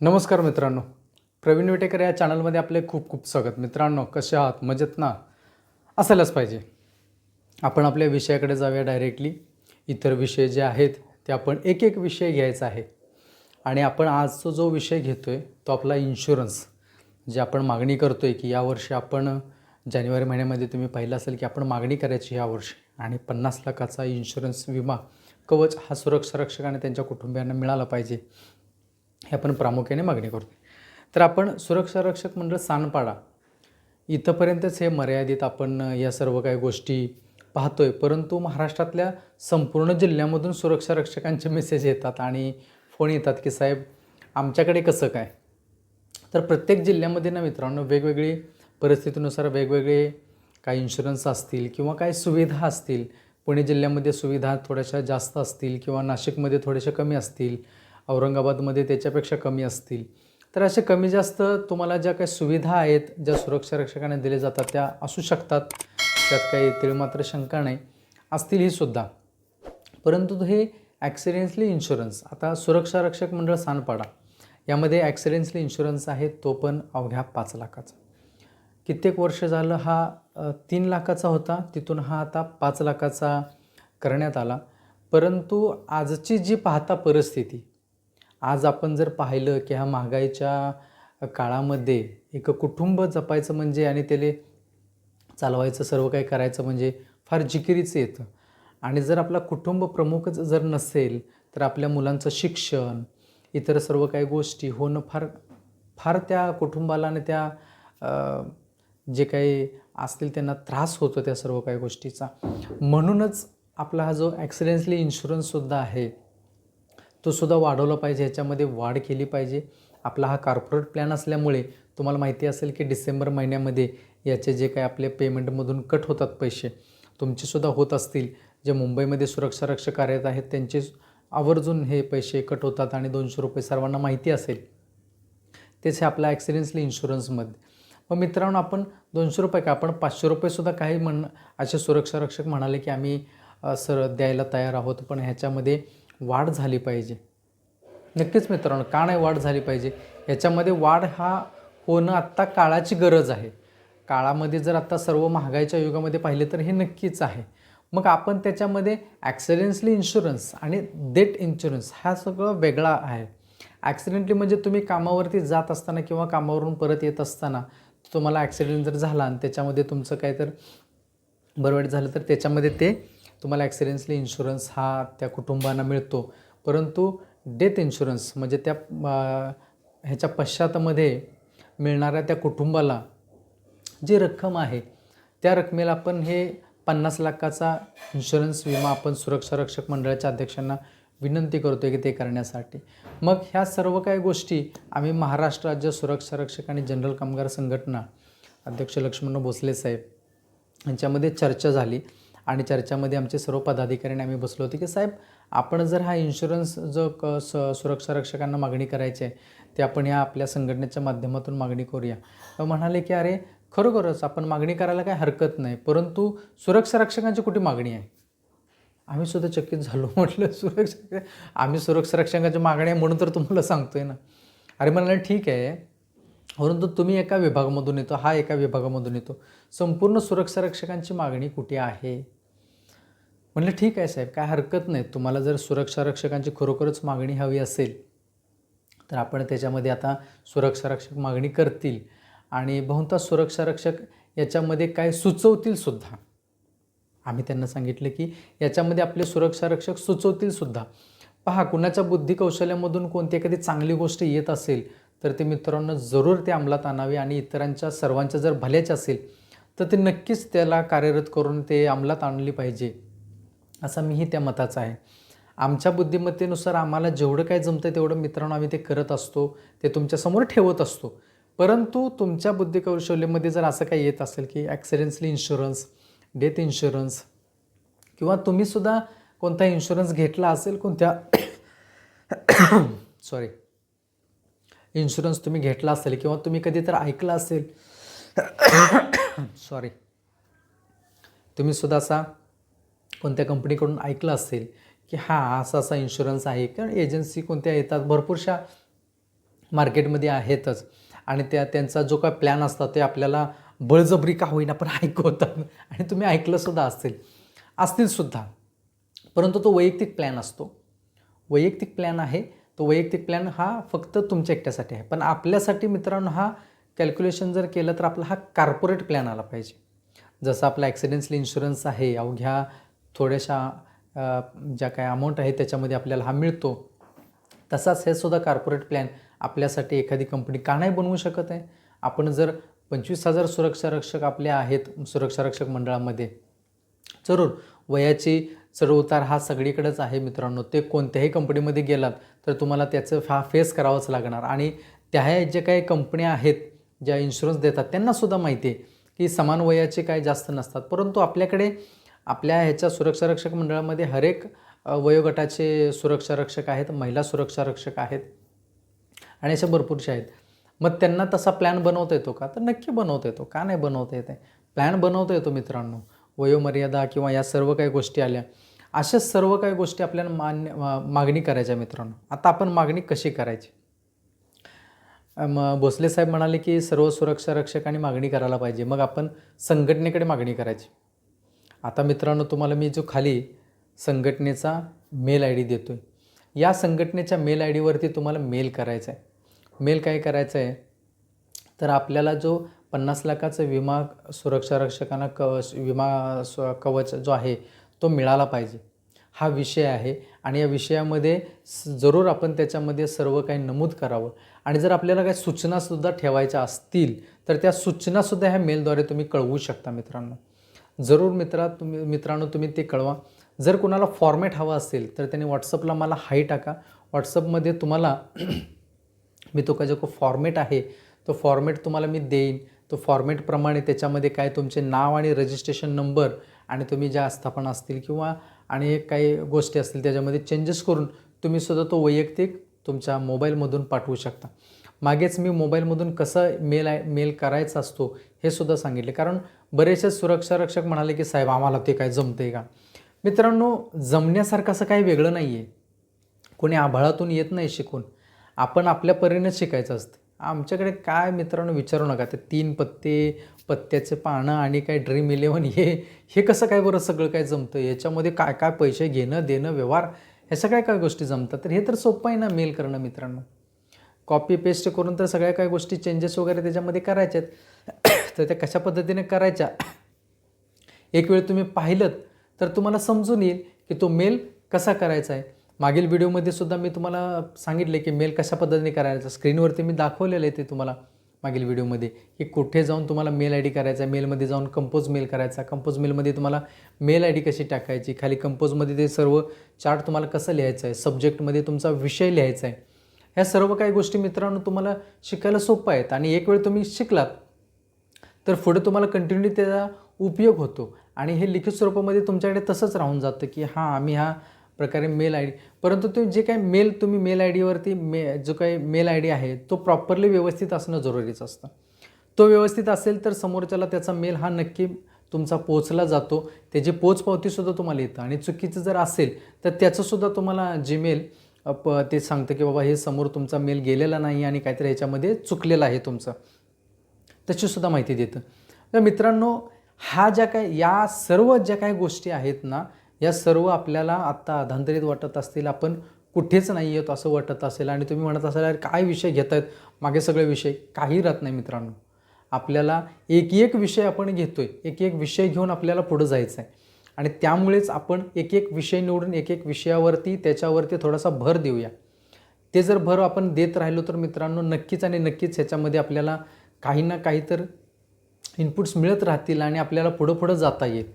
नमस्कार मित्रांनो. प्रवीण विटेकर या चॅनलमध्ये आपले खूप खूप स्वागत. मित्रांनो कसे आहात? मजेत ना? असायलाच पाहिजे. आपण आपल्या विषयाकडे जाऊया डायरेक्टली इतर विषय जे आहेत ते आपण एक एक विषय घ्यायचा आहे. आणि आपण आजचा जो विषय घेतो आहे तो आपला इन्शुरन्स जे आपण मागणी करतो आहे की यावर्षी आपण जानेवारी महिन्यामध्ये तुम्ही पाहिलं असेल की आपण मागणी करायची यावर्षी आणि पन्नास लाखाचा इन्शुरन्स विमा कवच हा सुरक्षा रक्षक आणि त्यांच्या कुटुंबियांना मिळाला पाहिजे. हे आपण प्रामुख्याने मागणी करतो तर आपण सुरक्षा रक्षक मंडळ सानपाडा इथंपर्यंतच हे मर्यादित आपण या सर्व काही गोष्टी पाहतो आहे परंतु महाराष्ट्रातल्या संपूर्ण जिल्ह्यामधून सुरक्षा रक्षकांचे मेसेज येतात आणि फोन येतात की साहेब आमच्याकडे कसं काय? तर प्रत्येक जिल्ह्यामध्ये ना मित्रांनो वेगवेगळी परिस्थितीनुसार वेगवेगळे काही इन्शुरन्स असतील किंवा काही सुविधा असतील. पुणे जिल्ह्यामध्ये सुविधा थोड्याशा जास्त असतील किंवा नाशिकमध्ये थोड्याशा कमी असतील. औरंगाबादमध्ये त्याच्यापेक्षा कमी असतील. तर असे कमी जास्त तुम्हाला ज्या काही सुविधा आहेत ज्या सुरक्षा रक्षकाने दिल्या जातात त्या असू शकतात. त्यात काही तिळमात्र शंका नाही. असतील ही सुद्धा. परंतु हे ॲक्सिडेंटली इन्शुरन्स आता सुरक्षा रक्षक मंडळ सानपाडा यामध्ये ॲक्सिडेंटली इन्शुरन्स आहे तो पण अवघ्या पाच लाखाचा. कित्येक वर्ष झालं हा तीन लाखाचा होता तिथून हा आता पाच लाखाचा करण्यात आला. परंतु आजची जी पाहता परिस्थिती आज आपण जर पाहिलं की ह्या महागाईच्या काळामध्ये एक कुटुंब जपायचं म्हणजे आणि त्याला चालवायचं सर्व काही करायचं म्हणजे फार जिकिरीचं येतं. आणि जर आपला कुटुंब प्रमुखच जर नसेल तर आपल्या मुलांचं शिक्षण इतर सर्व काही गोष्टी होणं फार फार त्या कुटुंबाला आणि त्या जे काही असतील त्यांना त्रास होतो त्या सर्व काही गोष्टीचा. म्हणूनच आपला हा जो ॲक्सिडेंटली इन्शुरन्ससुद्धा आहे तो सुद्धा वाढवला पाहिजे ह्याच्यामध्ये वाढ केली पाहिजे. आपला हा कॉर्पोरेट प्लॅन असल्यामुळे तुम्हाला माहिती असेल की डिसेंबर महिन्यामध्ये याचे जे काही आपले पेमेंटमधून कट होतात पैसे तुमचेसुद्धा होत असतील. जे मुंबईमध्ये सुरक्षा रक्षक कार्यरत आहेत त्यांचे आवर्जून हे पैसे कट होतात आणि दोनशे रुपये सर्वांना माहिती असेल. तेच हे आपल्या ॲक्सिडेंटली इन्शुरन्समध्ये मग मित्रांनो आपण दोनशे रुपये का? आपण पाचशे रुपयेसुद्धा काही म्हण असे सुरक्षा रक्षक म्हणाले की आम्ही सर द्यायला तयार आहोत पण ह्याच्यामध्ये वाढ झाली पाहिजे. नक्कीच मित्रांनो का नाही वाढ झाली पाहिजे? याच्यामध्ये वाढ हा होणं आत्ता काळाची गरज आहे. काळामध्ये जर आत्ता सर्व महागाईच्या युगामध्ये पाहिले तर हे नक्कीच आहे. मग आपण त्याच्यामध्ये ॲक्सिडेंटली इन्शुरन्स आणि डेट इन्शुरन्स हा सगळं वेगळा आहे. ॲक्सिडेंटली म्हणजे तुम्ही कामावरती जात असताना किंवा कामावरून परत येत असताना तुम्हाला ॲक्सिडेंट जर झाला आणि त्याच्यामध्ये तुमचं काय तर बरं झालं तर त्याच्यामध्ये ते तुम्हाला ॲक्सिडेंटली इन्शुरन्स हा त्या कुटुंबांना मिळतो. परंतु डेथ इन्शुरन्स म्हणजे त्या ह्याच्या पश्चातामध्ये मिळणाऱ्या त्या कुटुंबाला जी रक्कम आहे त्या रकमेला आपण हे पन्नास लाखाचा इन्शुरन्स विमा आपण सुरक्षा रक्षक मंडळाच्या अध्यक्षांना विनंती करतो आहे की ते करण्यासाठी. मग ह्या सर्व काही गोष्टी आम्ही महाराष्ट्र राज्य सुरक्षा रक्षक आणि जनरल कामगार संघटना अध्यक्ष लक्ष्मण भोसले साहेब यांच्यामध्ये चर्चा झाली. आणि चर्चामध्ये आमचे सर्व पदाधिकाऱ्यांनी आम्ही बसलो होते की साहेब आपण जर हा इन्शुरन्स जो क स सुरक्षा रक्षकांना मागणी करायची आहे ते आपण या आपल्या संघटनेच्या माध्यमातून मागणी करूया. म्हणाले की अरे खरोखरच आपण मागणी करायला काही हरकत नाही परंतु सुरक्षा रक्षकांची कुठे मागणी आहे? आम्ही सुद्धा चकित झालो. म्हटलं सुरक्षा आम्ही सुरक्षा रक्षकांची मागणी आहे म्हणून तर तुम्हाला सांगतोय ना. अरे म्हणाले ठीक आहे परंतु तुम्ही एका विभागामधून येतो हा एका विभागामधून येतो. संपूर्ण सुरक्षा रक्षकांची मागणी कुठे आहे? म्हणलं ठीक आहे साहेब काय हरकत नाही. तुम्हाला जर सुरक्षा रक्षकांची खरोखरच मागणी हवी असेल तर आपण त्याच्यामध्ये आता सुरक्षा रक्षक मागणी करतील. आणि बहुतांश सुरक्षा रक्षक याच्यामध्ये काय सुचवतील सुद्धा. आम्ही त्यांना सांगितलं की याच्यामध्ये आपले सुरक्षा रक्षक सुचवतील सुद्धा. पहा कुणाच्या बुद्धी कौशल्यामधून कोणती एखादी चांगली गोष्ट येत असेल तर ते मित्रांनो जरूर ते अंमलात आणावे आणि इतरांच्या सर्वांच्या जर भल्याचे असेल तर ते नक्कीच त्याला कार्यरत करून ते अंमलात आणली पाहिजे. असा मीही त्या मताचा आहे. आमच्या बुद्धिमत्तेनुसार आम्हाला जेवढं काय जमतं तेवढं मित्रांनो आम्ही ते करत असतो ते तुमच्यासमोर ठेवत असतो. परंतु तुमच्या बुद्धी कौशल्यामध्ये जर असं काही येत असेल की ॲक्सिडेंट्सली इन्शुरन्स डेथ इन्शुरन्स किंवा तुम्हीसुद्धा कोणता इन्शुरन्स घेतला असेल कोणत्या सॉरी इन्शुरन्स तुम्ही घेतला असेल किंवा तुम्ही कधी तर ऐकलं असेल सॉरी तुम्हीसुद्धा असा कोणत्या कंपनीकडून ऐकलं असेल की हा असा असा इन्शुरन्स आहे. कारण एजन्सी कोणत्या येतात? भरपूरशा मार्केटमध्ये आहेतच. आणि त्या त्यांचा जो काय प्लॅन असतात ते आपल्याला बळजबरी का होईना पण ऐकवतात. आणि तुम्ही ऐकलंसुद्धा असतील असतीलसुद्धा परंतु तो वैयक्तिक प्लॅन असतो. वैयक्तिक प्लॅन आहे. तो वैयक्तिक प्लॅन हा फक्त तुमच्या एकट्यासाठी आहे. पण आपल्यासाठी मित्रांनो हा कॅल्क्युलेशन जर केलं तर आपला हा कार्पोरेट प्लॅन आला पाहिजे. जसं आपला ॲक्सिडेंटल इन्शुरन्स आहे अवघ्या थोड्याशा ज्या काय अमाऊंट आहे त्याच्यामध्ये आपल्याला हा मिळतो. तसाच हे सुद्धा कार्पोरेट प्लॅन आपल्यासाठी एखादी कंपनी का नाही बनवू शकत आहे? आपण जर पंचवीस हजार सुरक्षा रक्षक आपले आहेत सुरक्षा रक्षक मंडळामध्ये जरूर. वयाची चढउतार हा सगळीकडेच आहे मित्रांनो. ते कोणत्याही कंपनीमध्ये गेलात तर तुम्हाला त्याचं हा फेस करावंच लागणार. आणि त्या जे काही कंपन्या आहेत ज्या इन्शुरन्स देतात त्यांनासुद्धा माहिती आहे की समान वयाचे काय जास्त नसतात. परंतु आपल्याकडे आपल्या ह्याच्या सुरक्षा रक्षक मंडळामध्ये हरेक वयोगटाचे सुरक्षा रक्षक आहेत महिला सुरक्षा रक्षक आहेत आणि अशा भरपूरशा आहेत. मग त्यांना तसा प्लॅन बनवता येतो का? तर नक्की बनवता येतो. का नाही बनवता येते प्लॅन बनवता येतो मित्रांनो. वयोमर्यादा किंवा या सर्व काही गोष्टी आल्या. अशा सर्व काही गोष्टी आपल्याला मान्य मागणी करायच्या मित्रांनो. आता आपण मागणी कशी करायची? मग भोसले साहेब म्हणाले की सर्व सुरक्षा रक्षकांनी मागणी करायला पाहिजे. मग आपण संघटनेकडे मागणी करायची. आता मित्रांनो तुम्हाला मी जो खाली संघटनेचा मेल आय डी देतो आहे या संघटनेच्या मेल आय डीवरती तुम्हाला मेल करायचा आहे. मेल काय करायचं आहे? तर आपल्याला जो पन्नास लाखाचा विमा सुरक्षा रक्षकांना कवच विमा स्व कवच जो आहे तो मिळाला पाहिजे. हा विषय आहे आणि या विषयामध्ये जरूर आपण त्याच्यामध्ये सर्व काही नमूद करावं. आणि जर आपल्याला काही सूचनासुद्धा ठेवायच्या असतील तर त्या सूचनासुद्धा ह्या मेलद्वारे तुम्ही कळवू शकता मित्रांनो. जरूर मित्रा तुम्ही मित्रांनो तुम्ही ते कळवा. जर कोणाला फॉर्मॅट हवा असेल तर त्याने व्हॉट्सअपला मला हाय टाका. व्हॉट्सअपमध्ये तुम्हाला मी तो का जो फॉर्मेट आहे तो फॉर्मेट तुम्हाला मी देईन. तो फॉर्मेटप्रमाणे त्याच्यामध्ये काय तुमचे नाव आणि रजिस्ट्रेशन नंबर आणि तुम्ही ज्या आस्थापना असतील किंवा आणि एक काही गोष्टी असतील त्याच्यामध्ये चेंजेस करून तुम्हीसुद्धा तो वैयक्तिक तुमच्या मोबाईलमधून पाठवू शकता. मागेच मी मोबाईलमधून कसं मेल आहे मेल करायचा असतो हे सुद्धा सांगितले. कारण बरेचसे सुरक्षा रक्षक म्हणाले की साहेब आम्हाला ते काय जमते का? मित्रांनो जमण्यासारखं असं काही वेगळं नाही आहे कोणी आभाळातून येत नाही शिकून. आपण आपल्या परीने शिकायचं असतं. आमच्याकडे काय मित्रांनो विचारू नका. ते तीन पत्ते पत्त्याचे पानं आणि काय ड्रीम इलेवन हे हे कसं काय बरं सगळं काय जमतं? याच्यामध्ये काय काय पैसे घेणं देणं व्यवहार ह्या सगळ्या काय गोष्टी जमतात? तर हे तर सोपं आहे ना मेल करणं मित्रांनो. कॉपी पेस्ट करून तर सगळ्या काय गोष्टी चेंजेस वगैरे त्याच्यामध्ये करायच्या आहेत तर त्या कशा पद्धतीने करायच्या? एक वेळ तुम्ही पाहिलं तर तुम्हाला समजून येईल की तो मेल कसा करायचा आहे. मागील व्हिडिओमध्ये सुद्धा मी तुम्हाला सांगितले की मेल कशा पद्धतीने करायचा. स्क्रीनवरती मी दाखवलेलं आहे ते तुम्हाला मागील व्हिडिओमध्ये की कुठे जाऊन तुम्हाला मेल आय डी करायचा आहे. मेलमध्ये जाऊन कंपोज मेल करायचा. कंपोज मेलमध्ये तुम्हाला मेल आय डी कशी टाकायची? खाली कंपोजमध्ये ते सर्व चार्ट तुम्हाला कसं लिहायचं आहे? सब्जेक्टमध्ये तुमचा विषय लिहायचा आहे. ह्या सर्व काही गोष्टी मित्रांनो तुम्हाला शिकायला सोपं आहेत आणि एक वेळ तुम्ही शिकलात तर पुढे तुम्हाला कंटिन्यू त्याचा उपयोग होतो. आणि हे लिखित स्वरूपामध्ये तुमच्याकडे तसंच राहून जातं की हां आम्ही हा प्रकारे मेल आय डी परंतु तुम्ही जे काही मेल तुम्ही मेल आय डीवरती मे जो काही मेल आय डी आहे तो प्रॉपरली व्यवस्थित असणं जरुरीचं असतं. तो व्यवस्थित असेल तर समोरच्याला त्याचा मेल हा नक्की तुमचा पोचला जातो. त्याची पोचपावतीसुद्धा तुम्हाला येतं आणि चुकीचं जर असेल तर त्याचंसुद्धा तुम्हाला जीमेल प ते सांगतं की बाबा हे समोर तुमचा मेल गेलेला नाही आणि काहीतरी ह्याच्यामध्ये चुकलेलं आहे तुमचं. त्याचीसुद्धा माहिती देतं. तर मित्रांनो हा ज्या काय या सर्व ज्या काही गोष्टी आहेत ना या सर्व आपल्याला आत्ता अधांतरित वाटत असतील आपण कुठेच नाही येत असं वाटत असेल आणि तुम्ही म्हणत असाल काय विषय घेत आहेत मागे सगळे विषय. काही राहत नाही मित्रांनो. आपल्याला एक एक विषय आपण घेतो आहे एक एक विषय घेऊन आपल्याला पुढं जायचं आहे आणि त्यामुळेच आपण एक एक विषय निवडून एक एक विषयावरती त्याच्यावरती थोडासा भर देऊया. ते जर भर आपण देत राहिलो तर मित्रांनो नक्कीच आणि नक्कीच ह्याच्यामध्ये आपल्याला काही ना काही तर इनपुट्स मिळत राहतील आणि आपल्याला पुढं पुढं जाता येईल.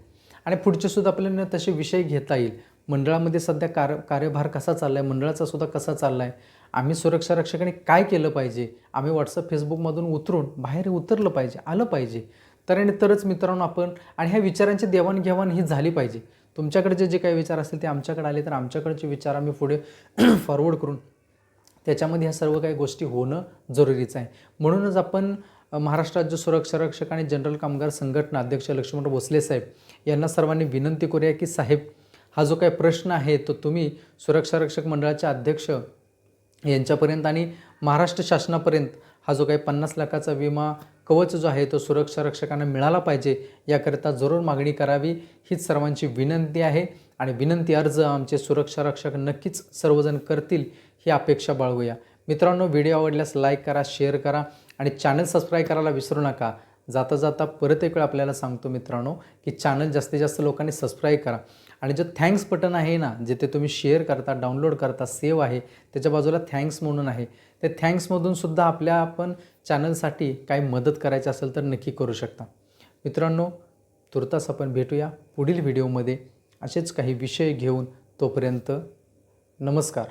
आणि पुढचे सुद्धा आपल्याला तसे विषय घेता येईल. मंडळामध्ये सध्या कार्य कार्यभार कसा चालला आहे मंडळाचा सुद्धा कसा चालला आहे आम्ही सुरक्षा रक्षकाने काय केलं पाहिजे आम्ही व्हॉट्सअप फेसबुकमधून उतरून बाहेर उतरलं पाहिजे आलं पाहिजे. कारण तरच मित्रांनो आपण आणि ह्या विचारांची देवाणघेवाण ही झाली पाहिजे. तुमच्याकडचे जे काही विचार असतील ते आमच्याकडे आले तर आमच्याकडचे विचार आम्ही पुढे फॉरवर्ड करून त्याच्यामध्ये ह्या सर्व काही गोष्टी होणं जरुरीचं आहे. म्हणूनच आपण महाराष्ट्र राज्य सुरक्षा रक्षक आणि जनरल कामगार संघटना अध्यक्ष लक्ष्मण भोसले साहेब यांना सर्वांनी विनंती करूया की साहेब हा जो काही प्रश्न आहे तो तुम्ही सुरक्षा रक्षक मंडळाचे अध्यक्ष यांच्यापर्यंत आणि महाराष्ट्र शासनापर्यंत हा जो काही पन्नास लाखाचा विमा कवच जो आहे तो सुरक्षा रक्षकांना मिळाला पाहिजे याकरिता जरूर मागणी करावी. हीच सर्वांची विनंती आहे आणि विनंती अर्ज आमचे सुरक्षा रक्षक नक्कीच सर्वजण करतील ही अपेक्षा बाळगूया. मित्रांनो व्हिडिओ आवडल्यास लाईक करा शेअर करा आणि चॅनल सबस्क्राईब करायला विसरू नका. जाता जाता परत एक वेळ आपल्याला सांगतो मित्रांनो की चॅनल जास्तीत जास्त लोकांनी सबस्क्राईब करा. आणि जो थँक्स बटन आहे ना जिथे तुम्ही शेअर करता डाउनलोड करता सेव्ह आहे त्याच्या बाजूला थँक्स म्हणून आहे. ते थँक्समधून सुद्धा आपल्या आपण चॅनलसाठी काही मदत करायची असेल तर नक्की करू शकता. मित्रांनो तुर्तास आपण भेटूया पुढील व्हिडिओमध्ये असेच काही विषय घेऊन तोपर्यंत नमस्कार.